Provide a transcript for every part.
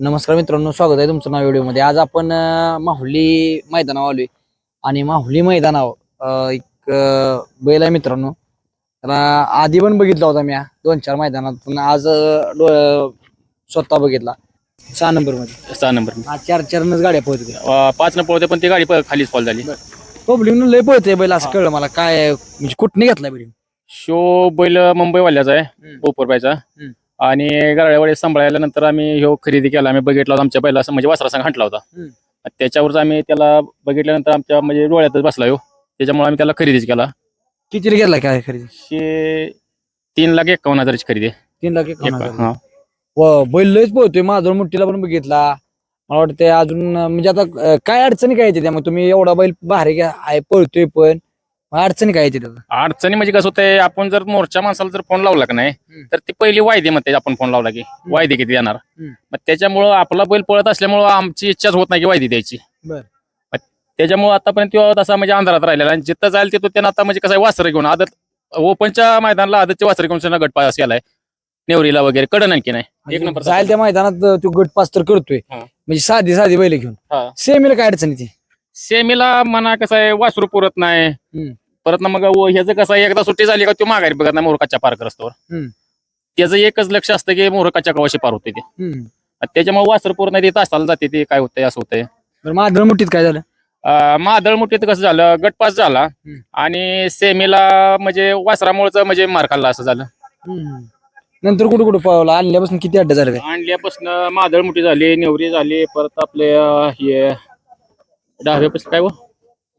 नमस्कार मित्रांनो स्वागत आहे तुमचं नाव व्हिडिओमध्ये. आज आपण माहुली मैदानावर आलोय. आणि माहुली मैदानावर एक बैल आहे मित्रांनो. तर अं, आधी पण बघितला होता मी दोन चार मैदानात. पण आज स्वतः बघितला. सहा नंबरमध्ये सहा नंबर आज चार चारनच गाड्या अं, पाच न पळते पण ती गाडी प- खालीच फॉल झाली. पब्लिक लय पळते बैल असं कळलं मला. काय म्हणजे कुठने घेतला बैल? शो बैल मुंबईवाल्याचा आहे हम्म. पोपरबाईचा. हम्म. आणि गराळेवाडी सांभाळायला नंतर आम्ही ह्यो खरेदी केला. आम्ही बघितला होता आमच्या पहिला म्हणजे वासरा संघ हंटला होता. हम्म. त्याच्यावरच आम्ही त्याला बघितल्यानंतर आमच्या म्हणजे डोळ्यातच बसला ह्यो. त्याच्यामुळे आम्ही त्याला खरेदीच केला. कितीला घेतला काय खरेदी? शे तीन लाख एकावन्न हजाराची खरेदी. आहे. तीन लाख एक एकावन्न हजार. हा. व बैल लयच पोहतोय माधुर मुठीला पण बघितला. मला वाटतं अजून म्हणजे आता अं, काय अडचणी काय येते? त्यामुळे तुम्ही एवढा बैल बाहेर घ्या आहे पळतोय पण. अडचणी काय येते त्याला अडचणी म्हणजे कसं होतंय आपण जर मोर्चा माणसाला जर फोन लावला का नाही. तर ती पहिली वायदे म्हणते आपण फोन लावला की वायदे किती देणार हम्म. मग त्याच्यामुळं आपला बैल पळत असल्यामुळं आमची इच्छाच होत नाही की वायदे द्यायची बर. मग त्याच्यामुळं आतापर्यंत तो तसा म्हणजे अंधारात राहिलेला आणि जिथं जाईल तिथं त्यानं आता म्हणजे कसं आहे, वासरं घेऊन आदत ओपनच्या मैदानाला आदतचे वासरं घेऊन त्यानं गट पास केलाय नेवरीला वगैरे कडन आणखी नाही एक नंबर जाईल त्या मैदानात तो गट पास तर करतोय हा. म्हणजे साधी साधी बैल घेऊन हा. सेमीला काय अडचणी ती सेमीला म्हणा कसं आहे वासरू पुरत नाही हम्म. परत ना मग व- ह्याचं कसं आहे एकदा सुट्टी झाली का तो माघारी बघत नाही मोरकाच्या पार करस्तोवर हम्म. त्याचं एकच लक्ष असतं की मोरकाच्या कवाशी पार होते ते. हम्म. त्याच्यामुळे वासर पूर्ण ते तासाला जाते ते काय होतंय असं होतंय. बरं मुठीत काय झालं? अं, मादळ मुठीत कसं झालं गटपास झाला हम्म. आणि सेमीला म्हणजे वासरामुळेच म्हणजे मार खाल्ला असं झालं. नंतर कुठं कुठं पळवला? आणल्यापासून किती अड्डा झालं काय? आणल्यापासून मादळ मुठी झाली नेवरी झाली परत आपले अं, हे डाव्यापासून काय व?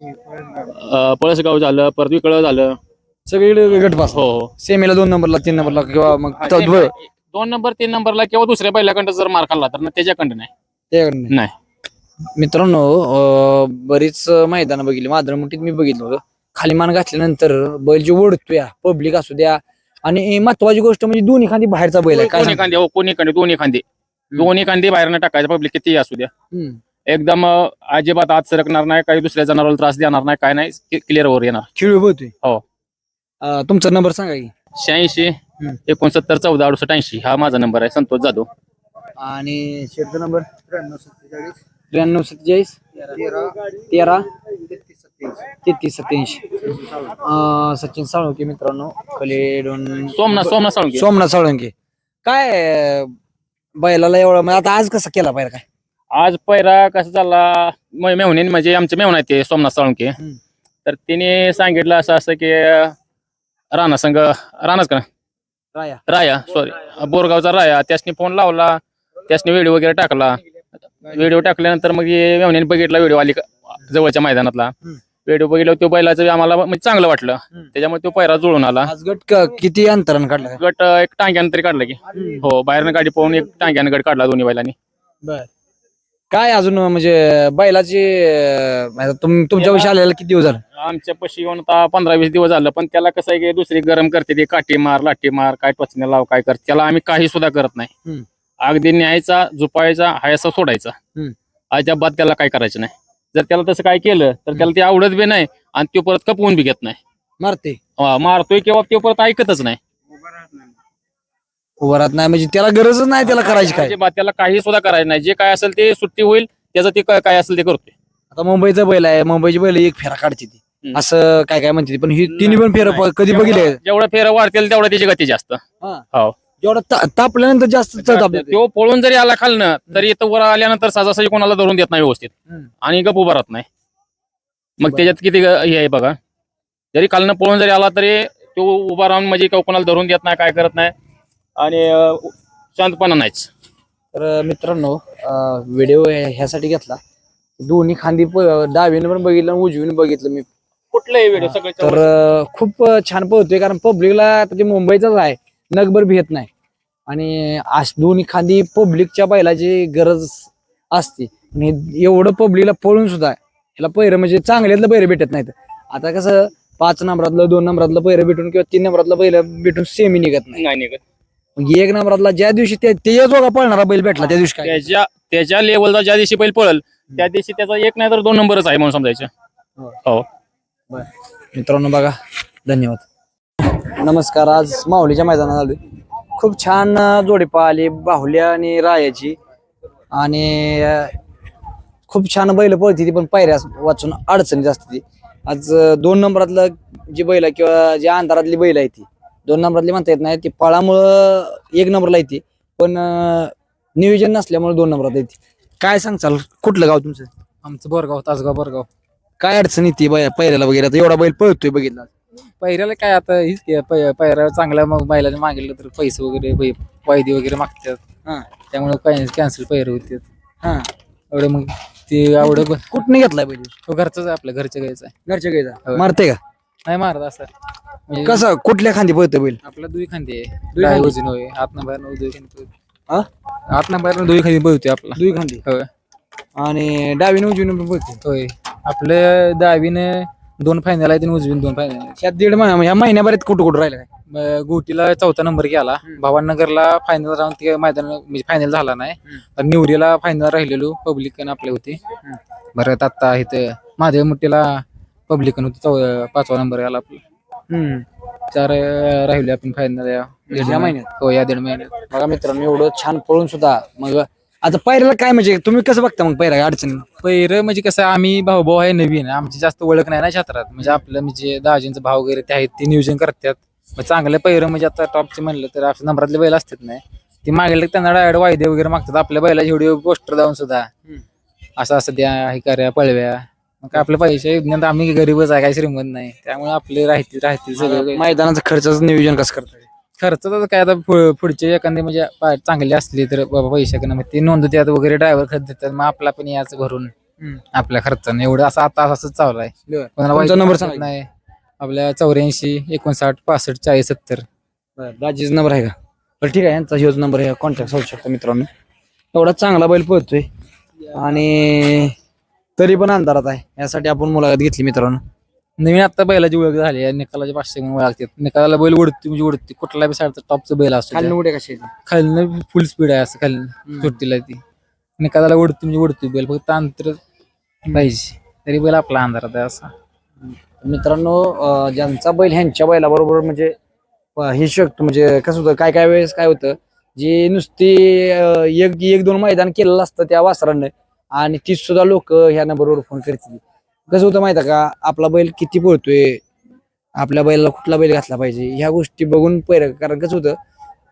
अं, पळसगाव झालं परत विकळ झालं. सगळीकडे गट पास. हो हो. सेमीला दोन नंबरला तीन नंबरला किंवा मग हा, तो दोन नंबर तीन नंबरला किंवा दुसऱ्या बैलाखंड जर मार खाल्ला तर त्याच्याकडे नाही. त्याकडे नाही. नाही. मित्रांनो अं, बरीच मैदान बघितली. माधुर मुठीत मी बघितलं होतं. खाली मान घातल्यानंतर बैल जे ओढतोय पब्लिक असू द्या. आणि महत्वाची गोष्ट म्हणजे दोन्ही खांदी बाहेरचा बैल आहे काय कोणी खांदे हो कोणी खांदे दोन्ही खांदे. दोन्ही खांदे बाहेरनं टाकायचं पब्लिक किती असू द्या. हम्म. एकदम अजिबात आत सरकणार नाही काही दुसऱ्या जनावराला त्रास देणार नाही काय नाही क्लिअर वर येणार. खेळू हो. अं, तुमचा नंबर सांगा की. शहाऐंशी. एकोणसत्तर चौदा अडुसष्ट ऐंशी हा माझा नंबर आहे. संतोष जाधव. आणि शेटचा नंबर त्र्याण्णव सत्तेचाळीस. तेरा. तेहतीस सत्याऐंशी. अं, सचिन साळुंके मित्रांनो कलेडून सोमनाथ सोमनाथ साळुंके. सोमनाथ साळुंके. काय अं, बैलाला एवढा म्हणजे आता आज कसा केला पाहिजे काय? आज पैरा कसा झाला म- मेहुणे म्हणजे आमचे मेहुण आहेत ते सोमनाथ साळुंके. तर तिने सांगितलं असं असं की राणा संघ राणाच का? राया. राया सॉरी बोरगावचा राया. त्यासनी फोन लावला त्यासनी व्हिडिओ वगैरे टाकला. व्हिडिओ टाकल्यानंतर मग मेहुण्याने बघितला व्हिडिओ आली जवळच्या मैदानातला. व्हिडिओ बघितलं तो बैलाचं आम्हाला म्हणजे चांगलं वाटलं. त्याच्यामुळे तो पैरा जुळून आला. गट किती अंतरानं काढला? गट एक टांग्यानं तरी काढला की. हो बाहेरनं गाडी पाहून एक टांग्यानं गट काढला दोन्ही बैलांनी. बर. काय अजून म्हणजे बैलाची अं, आता तुम तुमच्या विषयी आलेला किती दिवस झालं? आमच्या पशी येऊन आता पंधरा वीस दिवस झालं पण त्याला कसं आहे की दुसरी गरम करते ते काठी मार लाठी मार काय टोचण्या लाव काय कर त्याला आम्ही काही सुद्धा करत नाही. हम्म. अगदी न्यायचा झुपायचा हायसा सोडायचा. हम्म. अजाबात त्याला काय करायचं नाही. जर त्याला तसं काय केलं तर त्याला ते आवडत बी नाही आणि तो परत कपवून बी घेत नाही. मारते. मारतोय किंवा तो परत ऐकतच नाही. राहत नाही म्हणजे त्याला गरजच नाही त्याला करायची काय अजिबात त्याला काही सुद्धा करायचं नाही जे काय असेल ते सुट्टी होईल त्याचं ते काय- काय असेल ते करतोय आता मुंबईचा बैल आहे मुंबईची बैल एक फेरा काढते ती हम्म. असं काय काय म्हणते ती. पण ही तिन्ही पण फेर. कधी बघितले जेवढं- फेरं वाढतील तेवढं त्याची गती जास्त हो जेवढं ता- तापल्यानंतर जास्त तापलं ते. पळून जरी आला खालनं तरी इथं वर आल्यानंतर सहजासहजी कोणाला धरून देत नाही व्यवस्थित हम्म. आणि गप उभा राहत नाही मग. त्याच्यात किती ग- हे आहे बघा जरी खालनं पळून जरी आला तरी तो उभा राहून म्हणजे का कोणाला धरून देत नाही काय करत नाही आणि शांतपणा नाहीच. तर मित्रांनो व्हिडिओ ह्यासाठी घेतला. दोन्ही खांदी डावीने पण बघितलं आणि उजवीने बघितलं मी. कुठलंही व्हिडिओ सगळे तर खूप छान पळतोय कारण पब्लिकला आता ते मुंबईचाच आहे. नगभर भेट नाही. आणि दोन्ही खांदी पब्लिकच्या बैलाची गरज असते. आणि एवढं पब्लिकला पळून सुद्धा ह्याला पैर म्हणजे चांगल्यातलं पैर भेटत नाहीत. आता कसं पाच नंबरातलं दोन नंबरातलं पैर भेटून किंवा तीन नंबरातलं पैर भेटून सेमी निघत नाही. नाही निघत. मग एक नंबरातला ज्या दिवशी ते ते जोगा पळणारा बैल भेटला त्या दिवशी काय? त्याच्या त्याच्या लेवलचा ज्या दिवशी बैल पळल त्या दिवशी त्याचा एक नाही तर दोन नंबरच आहे म्हणून समजायचं. हो. मित्रांनो बघा धन्यवाद. नमस्कार आज माहुलीच्या मैदानात आलोय. खूप छान अं, जोडी पाहिली बाहुल्या आणि रायाची. आणि अं, खूप छान बैल पळते ती पण पायऱ्या वाचून अडचणी जास्त ती. आज अं, दोन नंबरातलं जी बैल आहे किंवा जी अंधारातली बैल आहे ती दोन नंबरातली म्हणता येत नाही ती. पळामुळं एक नंबरला येते. पण अं, नियोजन नसल्यामुळे दोन नंबरात येते. काय सांगचाल कुठलं गाव तुमचं? आमचं बोरगाव तासगाव बोरगाव. काय अडचण येते बै- पायऱ्याला वगैरे? आता एवढा बैल पळतोय बघितला. पहिल्याला काय आता हीच की पै- पहिऱ्या चांगला मग बैलाने मागितलं तर पैसे वगैरे पै- वायदे वगैरे मागतात. हा. त्यामुळे काही कॅन्सल पैर होते हा. एवढं मग ते ब- कुठने घेतलाय बैल? तो घरचाच आहे आपल्या घरच्या गायचा आहे. घरच्या गायचा. मारते का? नाही मारत असं. कसं कुठल्या खांदी पळतं बैल? आपला दुई खांदी आहे. दुई खांदी? होय नंबर दुई खांदी. हा? दुई खांदी आपला. दुई खांदी? होय. आणि डावीने उजवीने पण पळते? होय. आपल्या डावीने दोन फायनल आहेत आणि उजवीने दोन फायनल आहेत. ह्या दीड महिना ह्या महिन्याभरात कुठं कुठं राहिलं काय? मग गोटीला चौथा नंबर गेला. भावानगरला फायनल राहून ते मैदान म्हणजे फायनल झाला नाही. तर निवरीला फायनल राहिलेलो पब्लिकन आपले होते. बरं आता इथं महादेव मुठीला पब्लिकन होती चौ पाचवा नंबर आला आपला. हम्म. चार अं, राहिले आपण फायनल या. दीड या महिन्यात? हो या दीड महिन्यात. बघा मित्रांनो एवढं छान पळून सुद्धा मग आता पायऱ्याला काय म्हणजे तुम्ही कसं बघता मग पायऱ्या अडचणी. पहिरं म्हणजे कसं आम्ही भाऊ भाऊ आहे नवीन आमची जास्त ओळख नाही ना क्षेत्रात. म्हणजे आपलं म्हणजे दाजींचं भाव वगैरे ते आहेत ते नियोजन करतात. मग चांगलं पहिरं म्हणजे आता टॉपचे म्हणलं तर आपल्या नंबरातले बैल असतात नाही ते मागेल की त्यांना डायरेक्ट वायदे वगैरे मागतात. आपल्या बैलाची एवढी पोस्टर जाऊन सुद्धा. असं असं द्या हे कऱ्या पळव्या. मग काय आपले पैसे ज्ञान आम्ही गरीबच आहे काही श्रीमंत नाही. त्यामुळे आपले राहतील राहतील सगळं. मैदानाचं खर्चाचं नियोजन कसं करताय? खर्च तर काय आता पु- पुढचे एखादे म्हणजे पा- चांगले असले तर बाबा पैसे मग ते नोंदवतात वगैरे ड्रायव्हर खर्च देतात मग आपला पण याचं भरून. आपल्या खर्चाने. एवढं असं आता असंच चालू आहे. कोणाला तुमचा वाईट नंबर वाटत सांगा. नाही. आपल्या चौऱ्याऐंशी एकोणसाठ पासष्ट चाळीस सत्तर. दाजीचा नंबर आहे का? बरं ठीक आहे यांचा ह्योच नंबर आहे. कॉन्टॅक्ट होऊ शकता मित्रांनो. एवढा चांगला बैल पळतोय. आणि तरी पण अंधारात आहे. यासाठी आपण मुलाखत घेतली मित्रांनो. नवीन आता बैलाची ओळख झाली आहे. निकालाचे पाचशे म्हणून ओळखतात निकालाला बैल उडती म्हणजे उडती. कुठला बी साडचा टॉपचं बैल असतो खाली. उड्या कशी आहेत? खालनं फुल स्पीड आहे असं खाली सुट्टीला ती. निकालाला उडती म्हणजे उडती बैल. फक्त अंतर पाहिजे. तरी बैल आपला अंधारात आहे असा. मित्रांनो अं, ज्यांचा बैल ह्यांच्या बैलाबरोबर म्हणजे अं, हे शकतो म्हणजे कसं होतं काय काय वेळेस काय होतं जी नुसती अं, एक एक दोन मैदान केलेलं असतं त्या वासरानं आणि ती सुद्धा लोक ह्या नंबरवर फोन करतील. कसं होतं माहिती आहे का? आपला बैल किती पळतोय? आपल्या बैलाला कुठला बैल घातला पाहिजे? ह्या गोष्टी बघून पैर कारण कसं होतं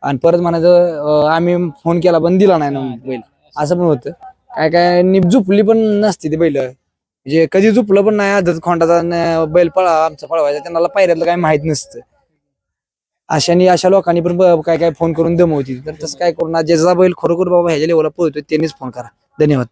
आणि परत म्हणायचं आम्ही फोन केला पण दिला नाही ना बैल. असं पण होतं. काय काय नीप झुपली पण नसते ते बैल. म्हणजे कधी झुपलं पण नाही आदत खोंडाचा बैल पळा आमचा पळवायचा त्यांना पायऱ्यातलं काही माहीत नसतं. अशाने अशा लोकांनी पण काय काय फोन करून दमवती तर तसं काय करून ज्याचा बैल खरोखर बाबा ह्याच्या लेवलला पळतोय त्यांनीच फोन करा. धन्यवाद.